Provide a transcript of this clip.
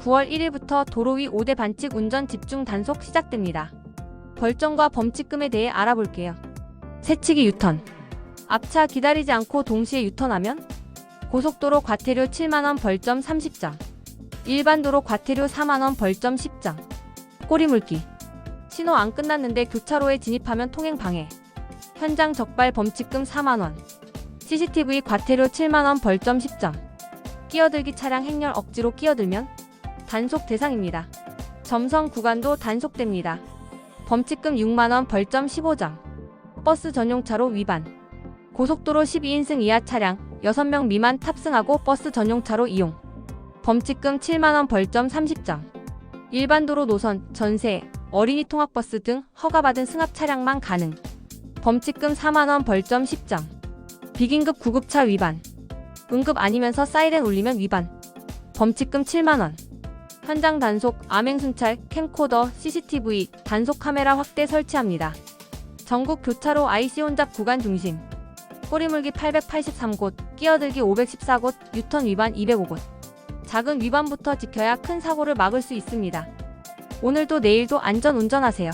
9월 1일부터 도로 위 5대 반칙 운전 집중 단속 시작됩니다. 벌점과 범칙금에 대해 알아볼게요. 새치기 유턴. 앞차 기다리지 않고 동시에 유턴하면 고속도로 과태료 7만원 벌점 30점. 일반도로 과태료 4만원 벌점 10점. 꼬리 물기. 신호 안 끝났는데 교차로에 진입하면 통행 방해. 현장 적발 범칙금 4만원. CCTV 과태료 7만원 벌점 10점. 끼어들기 차량 행렬 억지로 끼어들면 단속 대상입니다. 점성 구간도 단속됩니다. 범칙금 6만원 벌점 15점. 버스 전용차로 위반. 고속도로 12인승 이하 차량 6명 미만 탑승하고 버스 전용차로 이용. 범칙금 7만원 벌점 30점. 일반 도로 노선, 전세, 어린이 통학버스 등 허가받은 승합 차량만 가능. 범칙금 4만원 벌점 10점. 비긴급 구급차 위반. 응급 아니면서 사이렌 울리면 위반. 범칙금 7만원. 현장 단속, 암행 순찰, 캠코더, CCTV, 단속 카메라 확대 설치합니다. 전국 교차로 IC 혼잡 구간 중심. 꼬리물기 883곳, 끼어들기 514곳, 유턴 위반 205곳. 작은 위반부터 지켜야 큰 사고를 막을 수 있습니다. 오늘도 내일도 안전 운전하세요.